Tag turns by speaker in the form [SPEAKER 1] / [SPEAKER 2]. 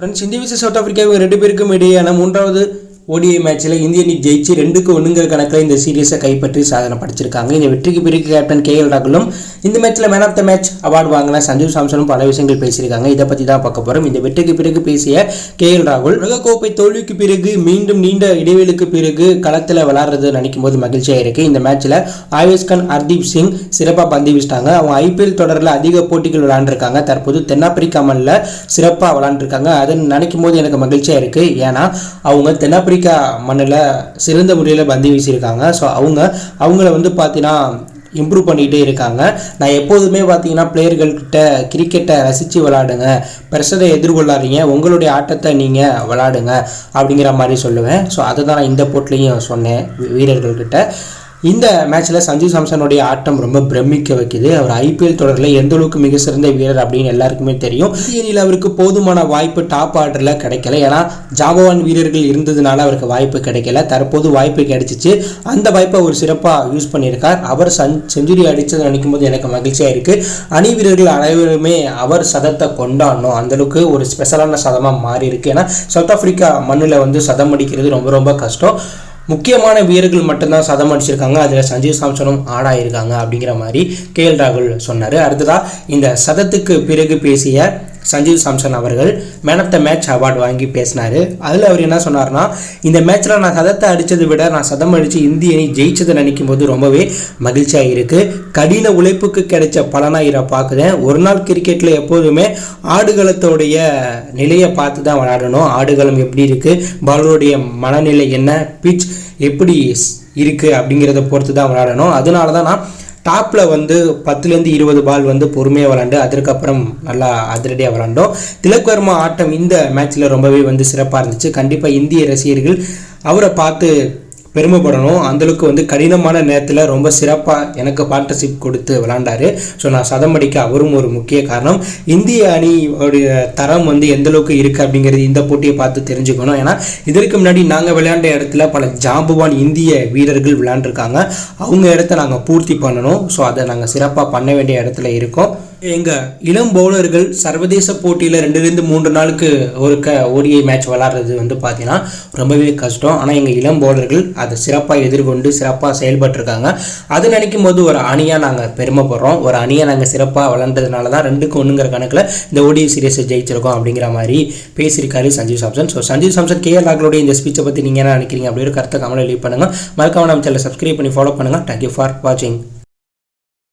[SPEAKER 1] Friends இந்திய south Africa இவங்க ரெண்டு பேருக்கும் இடையேயான மூன்றாவது ஓடிஐ மேட்ச்சில் இந்திய அணி ஜெயிச்சு ரெண்டுக்கு ஒன்றுங்கிற கணக்கில் இந்த சீரியஸை கைப்பற்றி சாதனை படைச்சிருக்காங்க. இந்த வெற்றிக்கு பிறகு கேப்டன் கே எல் ராகுலும் இந்த மேட்ச்சில் man of the match award வாங்கின சஞ்சீவ் சாம்சனும் பல விஷயங்கள் பேசியிருக்காங்க. இதை பற்றி தான் பார்க்க போகிறோம் இந்த வெற்றிக்கு பிறகு பேசிய கே எல் ராகுல் உலகக்கோப்பை தோல்விக்கு பிறகு மீண்டும் நீண்ட இடைவெளிக்கு பிறகு களத்தில் விளாட்றது நினைக்கும் போது மகிழ்ச்சியாக இருக்குது இந்த மேட்ச்சில் ஆயுஷ்கான் கான் ஹர்தீப் சிங் சிறப்பாக பந்து வீசிட்டாங்க. அவங்க ஐபிஎல் தொடரில் அதிக போட்டிகள் விளாண்டுருக்காங்க தற்போது தென்னாப்பிரிக்கா மண்ணில் சிறப்பாக விளாண்டுருக்காங்க அதை நினைக்கும் போது எனக்கு மகிழ்ச்சியாக இருக்குது ஏன்னா அவங்க தென்னாப்பிரிக்கா மண்ணில் சிறந்த முறையில் பந்து வீசியிருக்காங்க. ஸோ அவங்க அவங்கள வந்து பார்த்தீங்கன்னா இம்ப்ரூவ் பண்ணிகிட்டே இருக்காங்க. நான் எப்போதுமே பார்த்தீங்கன்னா பிளேயர்கள்கிட்ட கிரிக்கெட்டை ரசித்து விளாடுங்க பிரஷரை எதிர்கொள்ளாதீங்க. உங்களுடைய ஆட்டத்தை நீங்கள் விளாடுங்க அப்படிங்கிற மாதிரி சொல்லுவேன். ஸோ அதை தான் நான் இந்த போட்டிலையும் சொன்னேன் வீரர்கள்கிட்ட இந்த மேட்ச்சில் சஞ்சு சாம்சனுடைய ஆட்டம் ரொம்ப பிரமிக்க வைக்குது. அவர் ஐபிஎல் தொடரில் எந்த அளவுக்கு மிக சிறந்த வீரர் அப்படின்னு எல்லாருக்குமே தெரியும். இந்திய அவருக்கு போதுமான வாய்ப்பு டாப் ஆர்டரில் கிடைக்கல. ஏன்னா ஜாபவான் வீரர்கள் இருந்ததுனால அவருக்கு வாய்ப்பு கிடைக்கல. தற்போது வாய்ப்பு கிடைச்சிச்சு. அந்த வாய்ப்பை அவர் சிறப்பாக யூஸ் பண்ணியிருக்கார். அவர் சன் செஞ்சுரி அடித்தது நினைக்கும் போது எனக்கு மகிழ்ச்சியாக இருக்குது அணி வீரர்கள் அனைவருமே அவர் சதத்தை கொண்டாடணும். அந்தளவுக்கு ஒரு ஸ்பெஷலான சதமாக மாறி இருக்கு ஏன்னா சவுத் ஆஃப்ரிக்கா மண்ணில் வந்து சதம் அடிக்கிறது ரொம்ப ரொம்ப கஷ்டம். முக்கியமான வீரர்கள் மட்டும்தான் சதம் அடிச்சிருக்காங்க. அதில் சஞ்சீவ் சாம்சனும் ஆடாயிருக்காங்க அப்படிங்கிற மாதிரி கே எல் ராகுல் சொன்னார். அடுத்ததாக இந்த சதத்துக்கு பிறகு பேசிய சஞ்சீவ் சாம்சன் அவர்கள் man of the match award வாங்கி பேசினார். அதில் அவர் என்ன சொன்னார்னா இந்த மேட்ச்சில் நான் சதத்தை அடித்ததை விட நான் சதம் அடித்து இந்திய அணி ஜெயிச்சதை நினைக்கும் போது ரொம்பவே மகிழ்ச்சியாக இருக்குது கடின உழைப்புக்கு கிடைச்ச பலனாக இதை பார்க்குறேன். ஒரு நாள் கிரிக்கெட்டில் எப்போதுமே ஆடுகளத்தோடைய நிலையை பார்த்து தான் விளையாடணும். ஆடுகளம் எப்படி இருக்குது பாலருடைய மனநிலை என்ன? பிச் எப்படி இருக்குது அப்படிங்கிறத பொறுத்து தான் விளையாடணும். அதனால தான் நான் டாப்பில் வந்து பத்துலேருந்து இருபது பால் வந்து பொறுமையாக விளாண்டு அதற்கப்புறம் நல்லா அதிரடியாக விளாண்டோம் திலக் வர்மா ஆட்டம் இந்த மேட்ச்சில் ரொம்பவே வந்து சிறப்பாக இருந்துச்சு. கண்டிப்பாக இந்திய ரசிகர்கள் அவரை பார்த்து பெருமைப்படணும். அந்தளவுக்கு வந்து கடினமான நேரத்தில் ரொம்ப சிறப்பாக எனக்கு பார்ட்னர்ஷிப் கொடுத்து விளாண்டாரு. ஸோ நான் சதம் அடிக்க அவரும் ஒரு முக்கிய காரணம். இந்திய அணியோடைய தரம் வந்து எந்தளவுக்கு இருக்குது அப்படிங்கிறது இந்த போட்டியை பார்த்து தெரிஞ்சுக்கணும். ஏன்னா இதற்கு முன்னாடி நாங்கள் விளையாண்ட இடத்துல பல ஜாம்புவான் இந்திய வீரர்கள் விளையாண்டுருக்காங்க. அவங்க இடத்த நாங்கள் பூர்த்தி பண்ணணும். ஸோ அதை நாங்கள் சிறப்பாக பண்ண வேண்டிய இடத்துல இருக்கோம். எங்கள் இளம் பவுலர்கள் சர்வதேச போட்டியில் ரெண்டுலேருந்து மூன்று நாளுக்கு ஒரு க ஓடிஐ மேட்ச் விளாட்றது வந்து பார்த்தீங்கன்னா ரொம்பவே கஷ்டம். ஆனால் எங்கள் இளம் பவுலர்கள் அதை சிறப்பாக எதிர்கொண்டு சிறப்பாக செயல்பட்டுருக்காங்க. அது நினைக்கும் போது ஒரு அணியாக நாங்கள் பெருமைப்படுறோம். ஒரு அணியை நாங்கள் சிறப்பாக வளர்ந்ததுனால தான் ரெண்டுக்கு ஒன்றுங்கிற கணக்கில் இந்த ஓடிஐ சீரியஸை ஜெயிச்சிருக்கோம் அப்படிங்கிற மாதிரி பேசியிருக்காரு Sanjeev Samson. So Sanjeev Samson K L இந்த ஸ்பீச்சை பற்றி நீங்கள் என்ன நினைக்கிறீங்க அப்படின்னு ஒரு கருத்தை கமலை லீவ் பண்ணுங்கள் மறக்காம நம்ம சேனலை சப்ஸ்கிரைப் பண்ணி ஃபாலோ பண்ணுங்கள் தேங்க்யூ ஃபார் வாட்சிங்